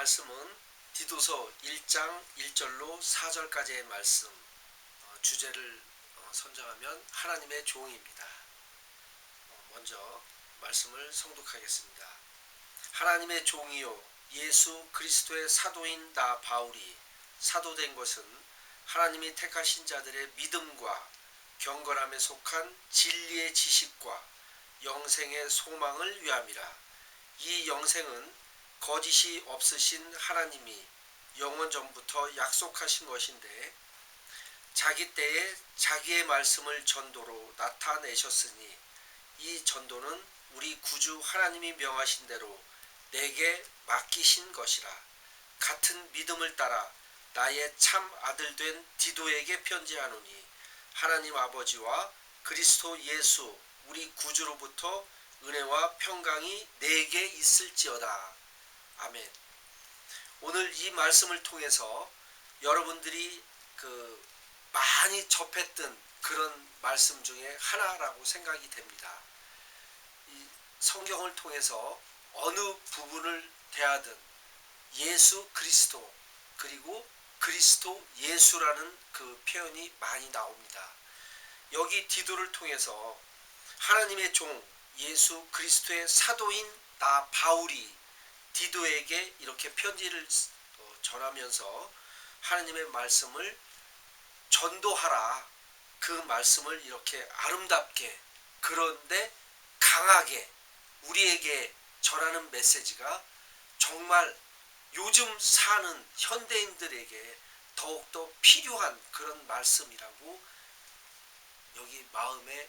말씀은 디도서 1장 1절로 4절까지의 말씀 어, 주제를 어, 선정하면 하나님의 종입니다. 어, 먼저 말씀을 성독하겠습니다. 하나님의 종이요 예수 그리스도의 사도인 나 바울이 사도된 것은 하나님이 택하신 자들의 믿음과 경건함에 속한 진리의 지식과 영생의 소망을 위함이라. 이 영생은 거짓이 없으신 하나님이 영원 전부터 약속하신 것인데 자기 때에 자기의 말씀을 전도로 나타내셨으니 이 전도는 우리 구주 하나님이 명하신 대로 내게 맡기신 것이라 같은 믿음을 따라 나의 참 아들 된 디도에게 편지하노니 하나님 아버지와 그리스도 예수 우리 구주로부터 은혜와 평강이 내게 있을지어다. 아멘. 오늘 이 말씀을 통해서 여러분들이 그 많이 접했던 그런 말씀 중에 하나라고 생각이 됩니다. 이 성경을 통해서 어느 부분을 대하든 예수 그리스도 그리고 그리스도 예수라는 그 표현이 많이 나옵니다. 여기 디도를 통해서 하나님의 종 예수 그리스도의 사도인 나 바울이 디도에게 이렇게 편지를 어, 전하면서 하나님의 말씀을 전도하라. 그 말씀을 이렇게 아름답게 그런데 강하게 우리에게 전하는 메시지가 정말 요즘 사는 현대인들에게 더욱더 필요한 그런 말씀이라고 여기 마음에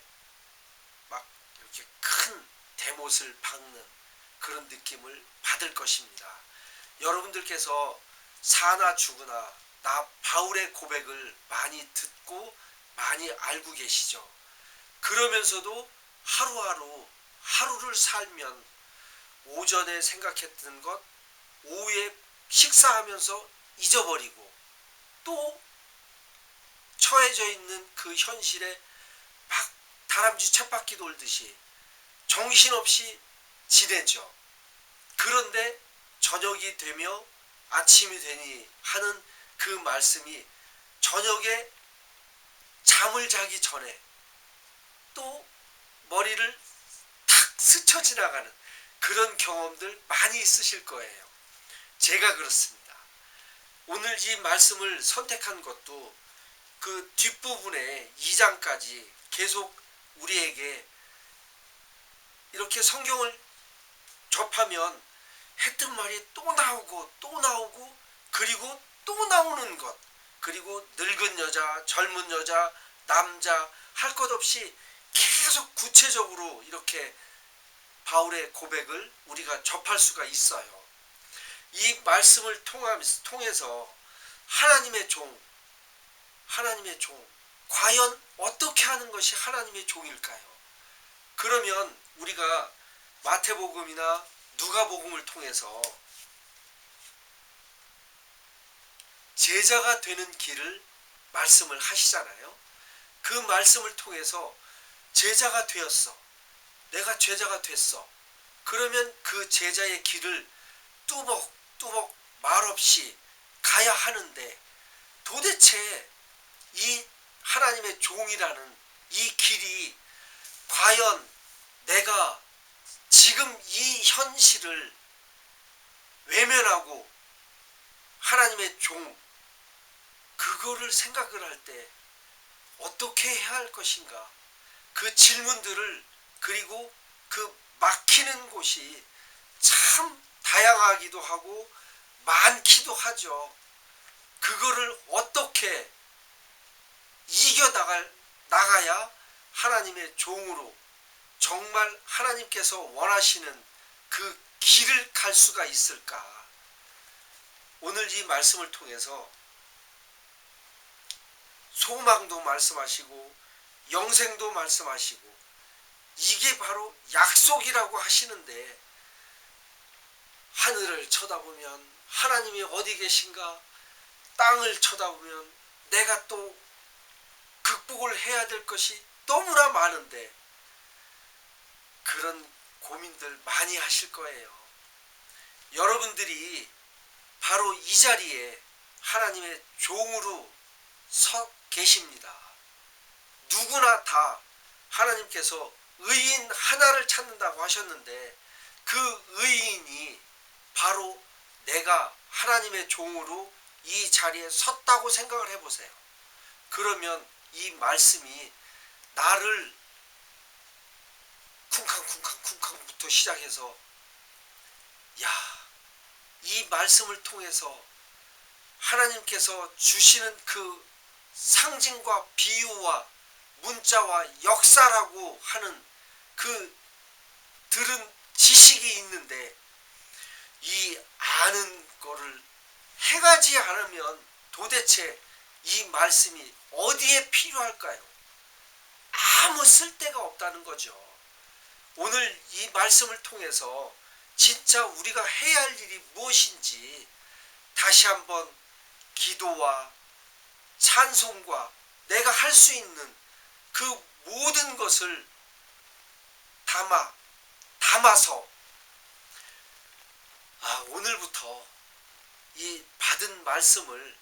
막 이렇게 큰 대못을 박는 그런 느낌을 받을 것입니다. 여러분들께서 사나 죽으나 나 바울의 고백을 많이 듣고 많이 알고 계시죠. 그러면서도 하루하루 하루를 살면 오전에 생각했던 것 오후에 식사하면서 잊어버리고 또 처해져 있는 그 현실에 막 다람쥐 쳇바퀴 돌듯이 정신없이 지내죠. 그런데 저녁이 되며 아침이 되니 하는 그 말씀이 저녁에 잠을 자기 전에 또 머리를 탁 스쳐 지나가는 그런 경험들 많이 있으실 거예요. 제가 그렇습니다. 오늘 이 말씀을 선택한 것도 그 뒷부분에 2장까지 계속 우리에게 이렇게 성경을 접하면 했던 말이 또 나오고 또 나오고 그리고 또 나오는 것 그리고 늙은 여자 젊은 여자 남자 할 것 없이 계속 구체적으로 이렇게 바울의 고백을 우리가 접할 수가 있어요. 이 말씀을 통해서 하나님의 종 하나님의 종 과연 어떻게 하는 것이 하나님의 종일까요? 그러면 우리가 마태복음이나 누가복음을 통해서 제자가 되는 길을 말씀을 하시잖아요. 그 말씀을 통해서 제자가 되었어. 내가 제자가 됐어. 그러면 그 제자의 길을 뚜벅뚜벅 말없이 가야 하는데 도대체 이 하나님의 종이라는 이 길이 과연 내가 지금 이 현실을 외면하고 하나님의 종 그거를 생각을 할 때 어떻게 해야 할 것인가 그 질문들을 그리고 그 막히는 곳이 참 다양하기도 하고 많기도 하죠. 그거를 어떻게 이겨 나갈 나가야 하나님의 종으로 정말 하나님께서 원하시는 그 길을 갈 수가 있을까? 오늘 이 말씀을 통해서 소망도 말씀하시고 영생도 말씀하시고 이게 바로 약속이라고 하시는데 하늘을 쳐다보면 하나님이 어디 계신가? 땅을 쳐다보면 내가 또 극복을 해야 될 것이 너무나 많은데 그런 고민들 많이 하실 거예요. 여러분들이 바로 이 자리에 하나님의 종으로 서 계십니다. 누구나 다 하나님께서 의인 하나를 찾는다고 하셨는데 그 의인이 바로 내가 하나님의 종으로 이 자리에 섰다고 생각을 해보세요. 그러면 이 말씀이 나를 쿵쾅 쿵쾅 쿵쾅부터 시작해서 야, 이 말씀을 통해서 하나님께서 주시는 그 상징과 비유와 문자와 역사라고 하는 그 들은 지식이 있는데 이 아는 거를 해가지 않으면 도대체 이 말씀이 어디에 필요할까요? 아무 쓸데가 없다는 거죠. 오늘 이 말씀을 통해서 진짜 우리가 해야 할 일이 무엇인지 다시 한번 기도와 찬송과 내가 할 수 있는 그 모든 것을 담아 담아서 아, 오늘부터 이 받은 말씀을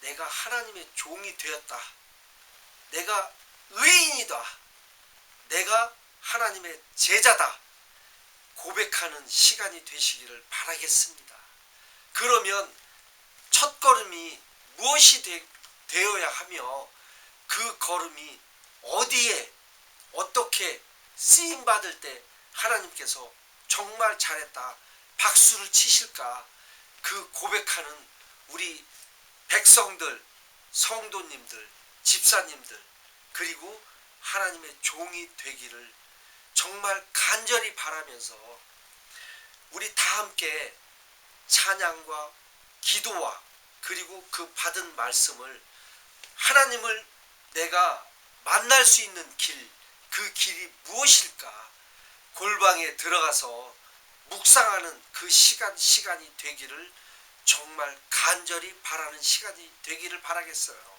내가 하나님의 종이 되었다. 내가 의인이다. 내가 하나님의 제자다. 고백하는 시간이 되시기를 바라겠습니다. 그러면 첫 걸음이 무엇이 되, 되어야 하며 그 걸음이 어디에 어떻게 쓰임 받을 때 하나님께서 정말 잘했다 박수를 치실까 그 고백하는 우리 백성들 성도님들 집사님들 그리고 하나님의 종이 되기를 정말 간절히 바라면서 우리 다 함께 찬양과 기도와 그리고 그 받은 말씀을 하나님을 내가 만날 수 있는 길, 그 길이 무엇일까? 골방에 들어가서 묵상하는 그 시간, 시간이 되기를 정말 간절히 바라는 시간이 되기를 바라겠어요.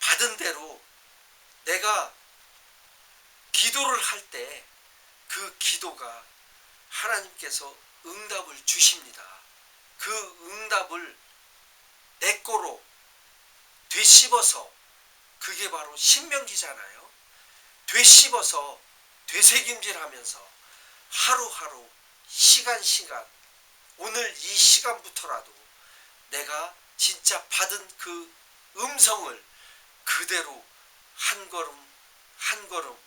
받은 대로 내가 기도를 할 때 그 기도가 하나님께서 응답을 주십니다. 그 응답을 내 거로 되씹어서 그게 바로 신명기잖아요. 되씹어서 되새김질하면서 하루하루 시간 시간 오늘 이 시간부터라도 내가 진짜 받은 그 음성을 그대로 한 걸음 한 걸음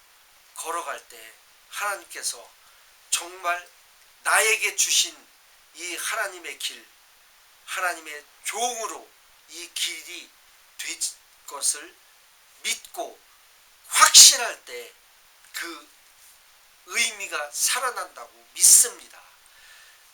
걸어갈 때 하나님께서 정말 나에게 주신 이 하나님의 길, 하나님의 종으로 이 길이 될 것을 믿고 확신할 때 그 의미가 살아난다고 믿습니다.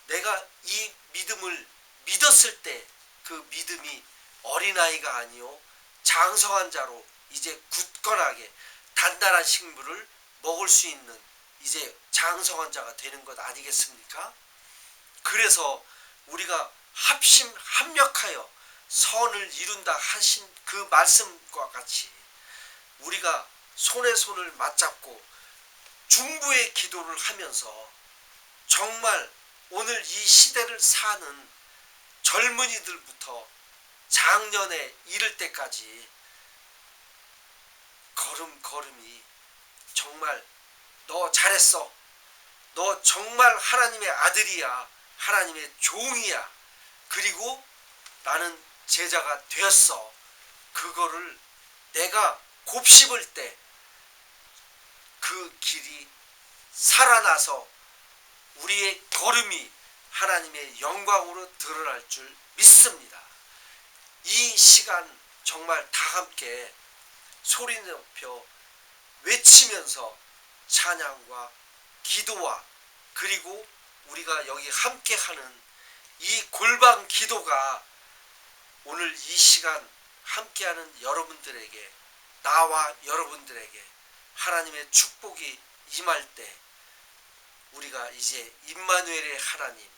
내가 이 믿음을 믿었을 때 그 믿음이 어린아이가 아니요 장성한 자로 이제 굳건하게 단단한 식물을 먹을 수 있는 이제 장성한 자가 되는 것 아니겠습니까? 그래서 우리가 합심 합력하여 선을 이룬다 하신 그 말씀과 같이 우리가 손에 손을 맞잡고 중부의 기도를 하면서 정말 오늘 이 시대를 사는 젊은이들부터 작년에 이를 때까지 걸음 걸음이 정말 너 잘했어. 너 정말 하나님의 아들이야. 하나님의 종이야. 그리고 나는 제자가 되었어. 그거를 내가 곱씹을 때 그 길이 살아나서 우리의 걸음이 하나님의 영광으로 드러날 줄 믿습니다. 이 시간 정말 다 함께 소리 높여 외치면서 찬양과 기도와 그리고 우리가 여기 함께 하는 이 골방 기도가 오늘 이 시간 함께하는 여러분들에게 나와 여러분들에게 하나님의 축복이 임할 때 우리가 이제 임마누엘의 하나님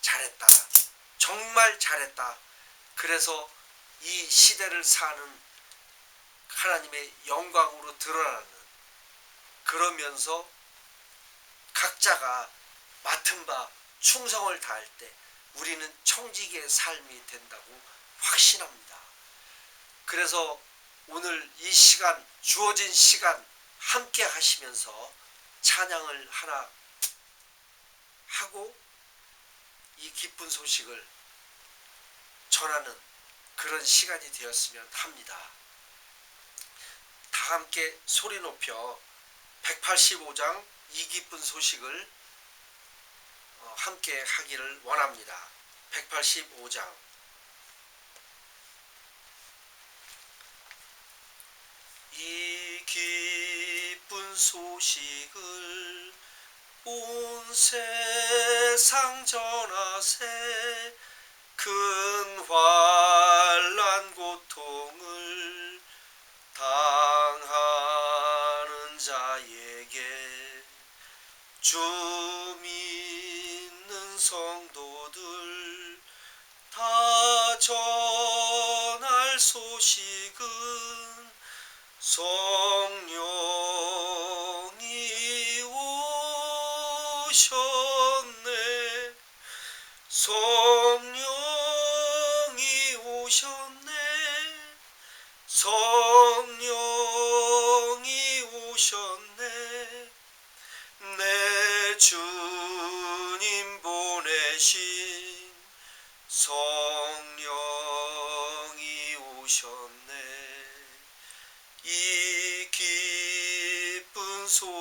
잘했다. 정말 잘했다. 그래서 이 시대를 사는 하나님의 영광으로 드러나는 그러면서 각자가 맡은 바 충성을 다할 때 우리는 청지기의 삶이 된다고 확신합니다. 그래서 오늘 이 시간 주어진 시간 함께 하시면서 찬양을 하나 하고 이 기쁜 소식을 전하는 그런 시간이 되었으면 합니다. 다 함께 소리 높여 185장 이 기쁜 소식을 어, 함께 하기를 원합니다. 185장 이 기쁜 소식을 온 세상 전하세 큰환 주 믿는 성도들 다 전할 소식은 성령이 오셨네. 성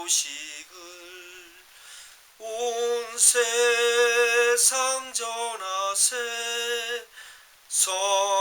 소식을 온 세상 전하세. 성